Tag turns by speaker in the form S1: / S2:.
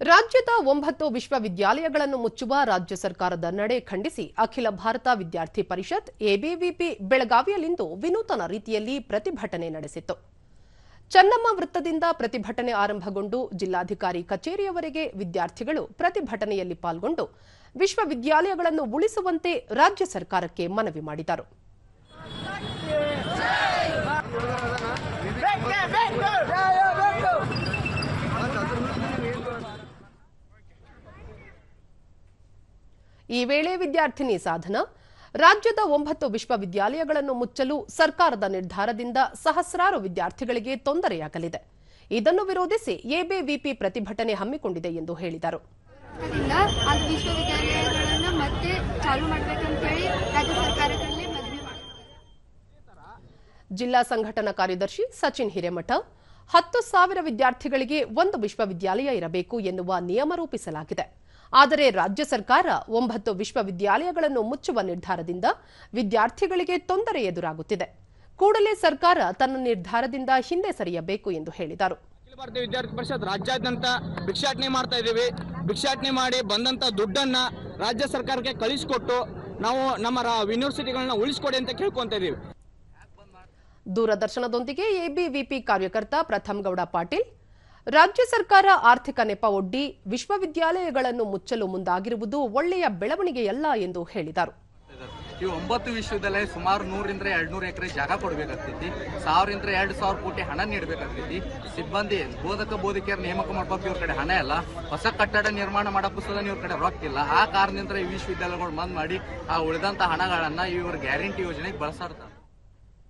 S1: ರಾಜ್ಯದ ಒಂಬತ್ತು ವಿಶ್ವವಿದ್ಯಾಲಯಗಳನ್ನು ಮುಚ್ಚುವ ರಾಜ್ಯ ಸರ್ಕಾರದ ನಡೆ ಖಂಡಿಸಿ ಅಖಿಲ ಭಾರತ ವಿದ್ಯಾರ್ಥಿ ಪರಿಷತ್, ಎಬಿವಿಪಿ ಬೆಳಗಾವಿಯಲ್ಲಿಂದು ವಿನೂತನ ರೀತಿಯಲ್ಲಿ ಪ್ರತಿಭಟನೆ ನಡೆಸಿತು ಚನ್ನಮ್ಮ ವೃತ್ತದಿಂದ ಪ್ರತಿಭಟನೆ ಆರಂಭಗೊಂಡು ಜಿಲ್ಲಾಧಿಕಾರಿ ಕಚೇರಿಯವರೆಗೆ ವಿದ್ಯಾರ್ಥಿಗಳು ಪ್ರತಿಭಟನೆಯಲ್ಲಿ ಪಾಲ್ಗೊಂಡು ವಿಶ್ವವಿದ್ಯಾಲಯಗಳನ್ನು ಉಳಿಸುವಂತೆ ರಾಜ್ಯ ಸರ್ಕಾರಕ್ಕೆ ಮನವಿ ಮಾಡಿದರು. ಈ ವೇಳೆ ವಿದ್ಯಾರ್ಥಿನಿ ಸಾಧನ ರಾಜ್ಯದ ಒಂಬತ್ತು ವಿಶ್ವವಿದ್ಯಾಲಯಗಳನ್ನು ಮುಚ್ಚಲು ಸರ್ಕಾರದ ನಿರ್ಧಾರದಿಂದ ಸಹಸ್ರಾರು ವಿದ್ಯಾರ್ಥಿಗಳಿಗೆ ತೊಂದರೆಯಾಗಲಿದೆ. ಇದನ್ನು ವಿರೋಧಿಸಿ ಎಬಿವಿಪಿ ಪ್ರತಿಭಟನೆ ಹಮ್ಮಿಕೊಂಡಿದೆ ಎಂದು ಹೇಳಿದರು. ಜಿಲ್ಲಾ ಸಂಘಟನಾ ಕಾರ್ಯದರ್ಶಿ ಸಚಿನ್ ಹಿರೇಮಠ ಹತ್ತು ಸಾವಿರ ವಿದ್ಯಾರ್ಥಿಗಳಿಗೆ ಒಂದು ವಿಶ್ವವಿದ್ಯಾಲಯ ಇರಬೇಕು ಎನ್ನುವ ನಿಯಮ ರೂಪಿಸಲಾಗಿದೆ. ಆದರೆ ರಾಜ್ಯ ಸರ್ಕಾರ ಒಂಬತ್ತು ವಿಶ್ವವಿದ್ಯಾಲಯಗಳನ್ನು ಮುಚ್ಚುವ ನಿರ್ಧಾರದಿಂದ ವಿದ್ಯಾರ್ಥಿಗಳಿಗೆ ತೊಂದರೆ ಎದುರಾಗುತ್ತಿದೆ. ಕೂಡಲೇ ಸರ್ಕಾರ ತನ್ನ ನಿರ್ಧಾರದಿಂದ ಹಿಂದೆ ಸರಿಯಬೇಕು ಎಂದು ಹೇಳಿದರು.
S2: ಅಖಿಲ ಭಾರತೀಯ ವಿದ್ಯಾರ್ಥಿ ಪರಿಷತ್ ರಾಜ್ಯಾದ್ಯಂತ ಭಿಕ್ಷಾಟನೆ ಮಾಡ್ತಾ ಇದ್ದೀವಿ. ಭಿಕ್ಷಾಟನೆ ಮಾಡಿ ಬಂದಂತ ದುಡ್ಡನ್ನ ರಾಜ್ಯ ಸರ್ಕಾರಕ್ಕೆ ಕಳಿಸಿಕೊಟ್ಟು ನಾವು ನಮ್ಮ ಯೂನಿವರ್ಸಿಟಿಗಳನ್ನ ಉಳಿಸ್ಕೊಡಿ ಅಂತ ಕೇಳ್ಕೊಂತ ಇದೀವಿ
S1: ದೂರದರ್ಶನದೊಂದಿಗೆ ಎಬಿವಿಪಿ ಕಾರ್ಯಕರ್ತ ಪ್ರಥಮ್ ಗೌಡ ಪಾಟೀಲ್ ರಾಜ್ಯ ಸರ್ಕಾರ ಆರ್ಥಿಕ ನೆಪ ಒಡ್ಡಿ ವಿಶ್ವವಿದ್ಯಾಲಯಗಳನ್ನು ಮುಚ್ಚಲು ಮುಂದಾಗಿರುವುದು ಒಳ್ಳೆಯ ಬೆಳವಣಿಗೆಯಲ್ಲ ಎಂದು ಹೇಳಿದರು.
S3: ಈ ಒಂಬತ್ತು ವಿಶ್ವವಿದ್ಯಾಲಯ ಸುಮಾರು ನೂರಿಂದ ಎರಡು ನೂರು ಎಕರೆ ಜಾಗ ಕೊಡಬೇಕಾಗ್ತೈತಿ. ಸಾವಿರದಿಂದ ಎರಡು ಸಾವಿರ ಕೋಟಿ ಹಣ ನೀಡಬೇಕಾಗ್ತೈತಿ. ಸಿಬ್ಬಂದಿ, ಬೋಧಕ, ಬೋಧಕಿಯರ ನೇಮಕ ಮಾಡ್ಬೇಕು ಇವ್ರ ಕಡೆ ಹಣ ಇಲ್ಲ. ಹೊಸ ಕಟ್ಟಡ ನಿರ್ಮಾಣ ಮಾಡಕ್ಕೂ ಸಹ ಇವ್ರ ಕಡೆ ರೊಕ್ಕಿಲ್ಲ ಆ ಕಾರಣದಿಂದ ಈ ವಿಶ್ವವಿದ್ಯಾಲಯಗಳು ಬಂದ್ ಮಾಡಿ ಆ ಉಳಿದಂತ ಹಣಗಳನ್ನ ಇವ್ರ ಗ್ಯಾರಂಟಿ ಯೋಜನೆಗೆ ಬಳಸಾಡ್ತಾರೆ.